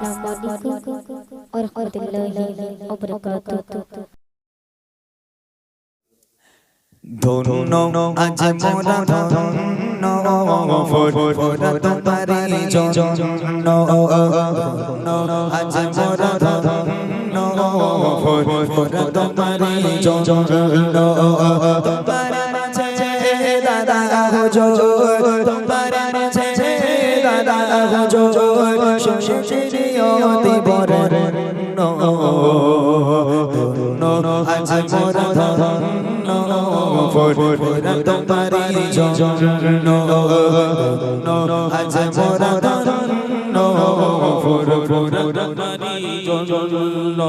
আসসালামু আলাইকুম ওয়া রাহমাতুল্লাহি ওয়া বারাকাতুহু ধন্য আজ মোরা ধন্য ফোরা তোমারি জন্য আজ মোরা ধন্য ফোরা তোমারি জন্য তোমার মাঝে দাদা হুজুর ফোরা তোমারি জন্য আজ মোরা ধন্য ফোরা তোমারি জন্য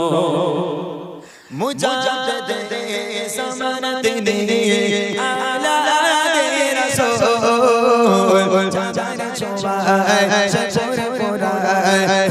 মুজাদ্দিদ সমানত নে আলা রাসূল জাজার ছোঁয়ায় শশর পোরায় ফুটিল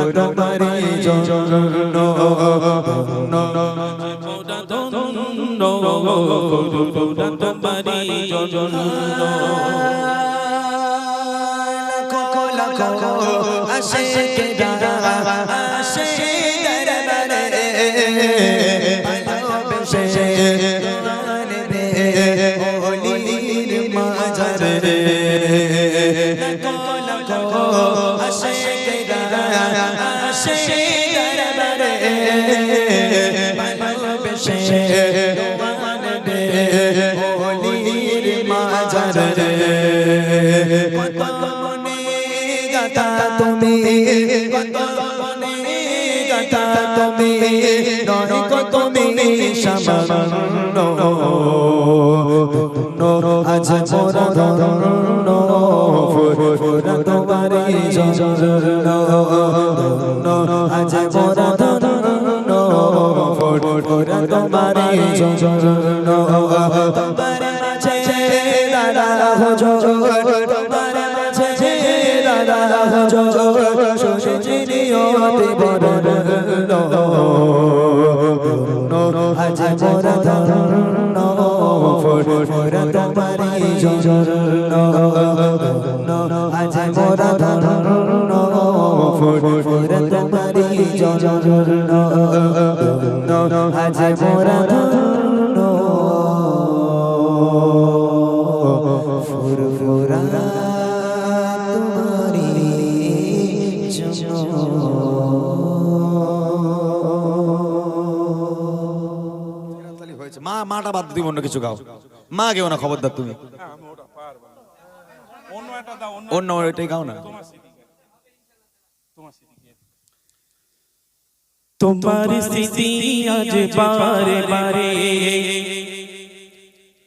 তোমারি জন্য লাখো লাখো আশিকেরা আসে দরবারে আসে দরবারে ভালোবেসে আনবে ওলির মাজারে কত মনে গাতা তুমি, কত মনে গাতা তুমি নয় কত তুমি সামান্য। আজ মোরা ধন্য ফোরা তোমারি জন্য আজ মোরা ধন্য তোমারি জন্য মা মাটা বাদ দিব অন্য কিছু গাও। মা গেও না খবরদার তুমি। অন্য একটা দাও অন্য অন্য ওইটাই গাও না। তোমার স্মৃতি আজ বারে বারে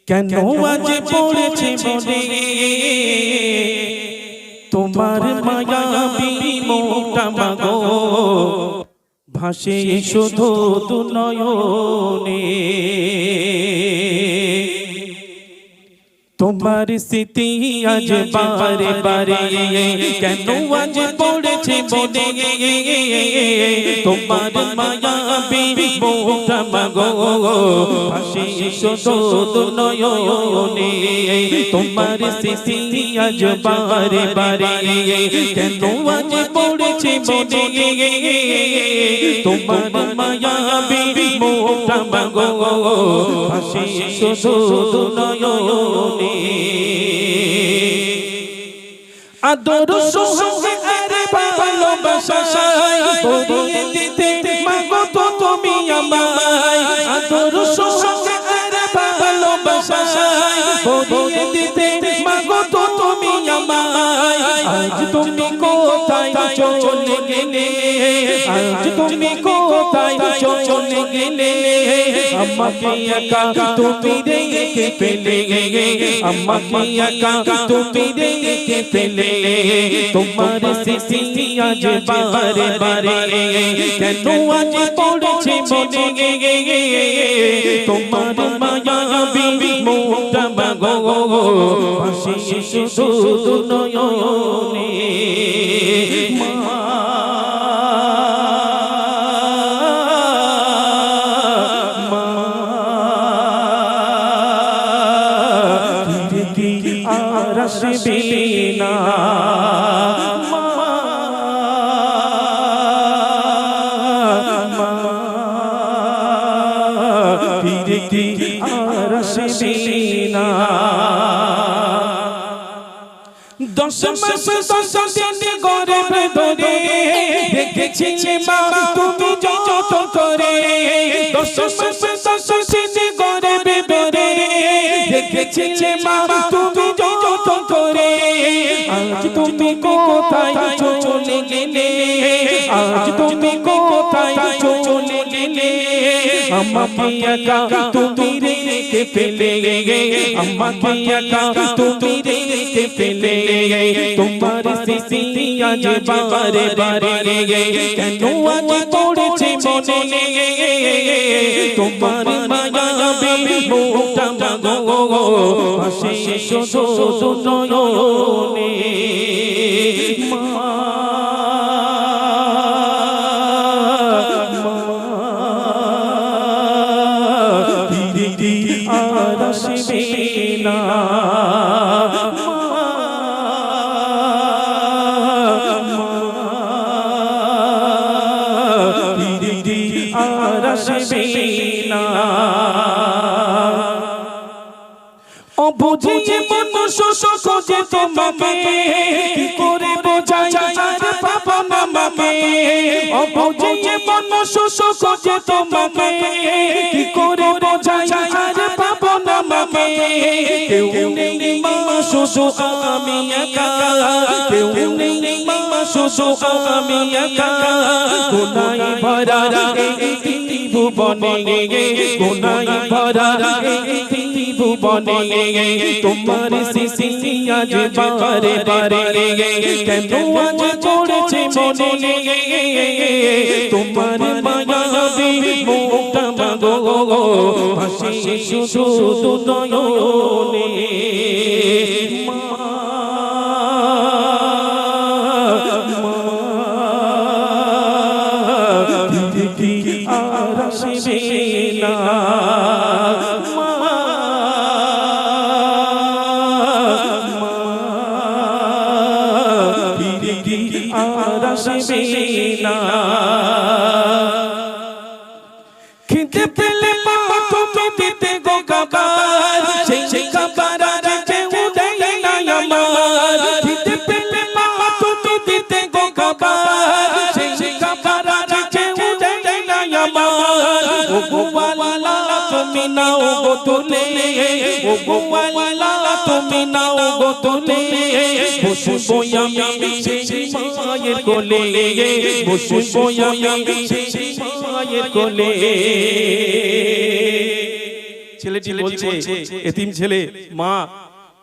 কেন আজ পড়েছে মনে তোমার মায়া মোটা মাগো। ভাসে শুধু দু নয়নে তোমার স্মৃতি আজ বারে বারে কেন আজ পড়েছে মনে তোমার মায়া মোটা মাগো হাসি শোধ নয়নে। তোমার স্মৃতি আজ বারে বারে কেন আজ পড়েছে মনে তোমার মায়া মোটা মাগো হাসি শোধ নয়নে। আদর সোহাগে আরে ভালো ভালোবাসায় পরিয়ে দিতে মাগো তো তুমি আমায় আদর সঙ্গে আর ভালোবাসায় পরিয়ে দিতে মাগো তো তুমি আমায় আজ তুমি কোথায় চলে গেলে আজ তুমি কোথায় চলে গেলে আমাকে একা তুমি রেখে ফেলে আমাকে একা তুমি রেখে ফেলে তোমার সিসি আজ বারে বারে কেন আজ পড়ছে মনে তোমার মায়াবী মুখটা মাগো হাসি শুধু নয়নে দেখেছিলে মা, তুমি যত করে। দেখেছিলে মা, তুমি যত করে। আজ তুমি কোথায় চলে গেলে? আজ তুমি কোথায় চলে গেলে? আমাকে একা তুমি রেখে ফেলে আমাকে একা তুমি রেখে ফেলে তোমার সিসি আজ বারে বারে কেন আজ পড়েছে মনে তোমার মায়াবী মুখটা মাগো। হাসি শুধু নয়নে। অবুঝিয়ে মনুষ্য খোঁজে তোমাকে। কি করে বোঝাই আর পাবো না মাকে অবুঝিয়ে মনুষ্য খোঁজে তোমাকে। কি করে বোঝাই আর পাবো না মাকে কেউ নেই মা শুধু আমি একা। কেউ নেই মা শুধু আমি একা। কোনাই ভরা ভুবনে কোনাই ভরা ভুবনে তোমার সিসি আজ বারে বারে। কেন আজ পড়েছে মনে তোমার মায়াবী মুখটা মাগো। হাসি শুধু নয়নে। আসবে না। খিদে পেলে মা তুমি দিতে গো খাবার, সেই খাবার আর কেউ দেয় না আমার। খিদে পেলে মা তুমি দিতে গো খাবার, সেই খাবার আর কেউ দেয় না আমার। ও গো তুমি গো তুমি সেই ছেলেটি বলছে, এতিম ছেলে, মা,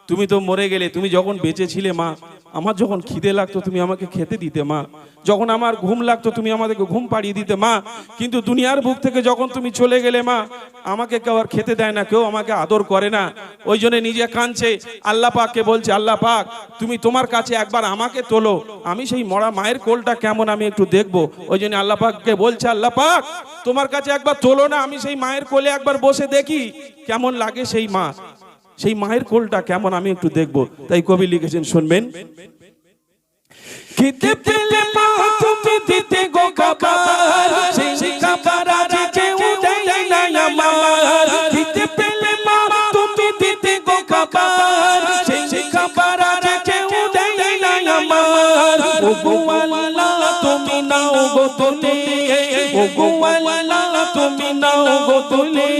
তুমি তো মরে গেলে, তুমি যখন বেঁচে ছিলে, মা আমার যখন খিদে লাগতো, তুমি আমাকে খেতে দিতে মা। যখন আমার ঘুম লাগতো, তুমি আমাদেরকে ঘুম পাড়িয়ে দিতে মা। কিন্তু দুনিয়ার বুক থেকে যখন তুমি চলে গেলে মা, আমাকে কেউ আর খেতে দেয় না, কেউ আমাকে আদর করে না। ওই জন্য নিজে কাঁদছে। আল্লাহ পাককে বলছে, আল্লাহ পাক, তুমি তোমার কাছে একবার আমাকে তোলো। আমি সেই মরা মায়ের কোলটা কেমন আমি একটু দেখব? ওই জন্য আল্লাহ পাককে বলছে, আল্লাহ পাক, তোমার কাছে একবার তোলো না। আমি সেই মায়ের কোলে একবার বসে দেখি কেমন লাগে সেই মা। সেই মায়ের কোলটা কেমন আমি একটু দেখব। তাই কবি লিখেছেন, শুনবেন। তুমি দিতে গো তুমি নাও গো তুলে তুমি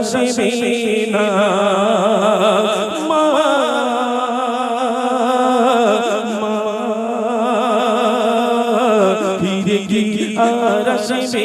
আসবে না মা ফিরে কি আর আসবে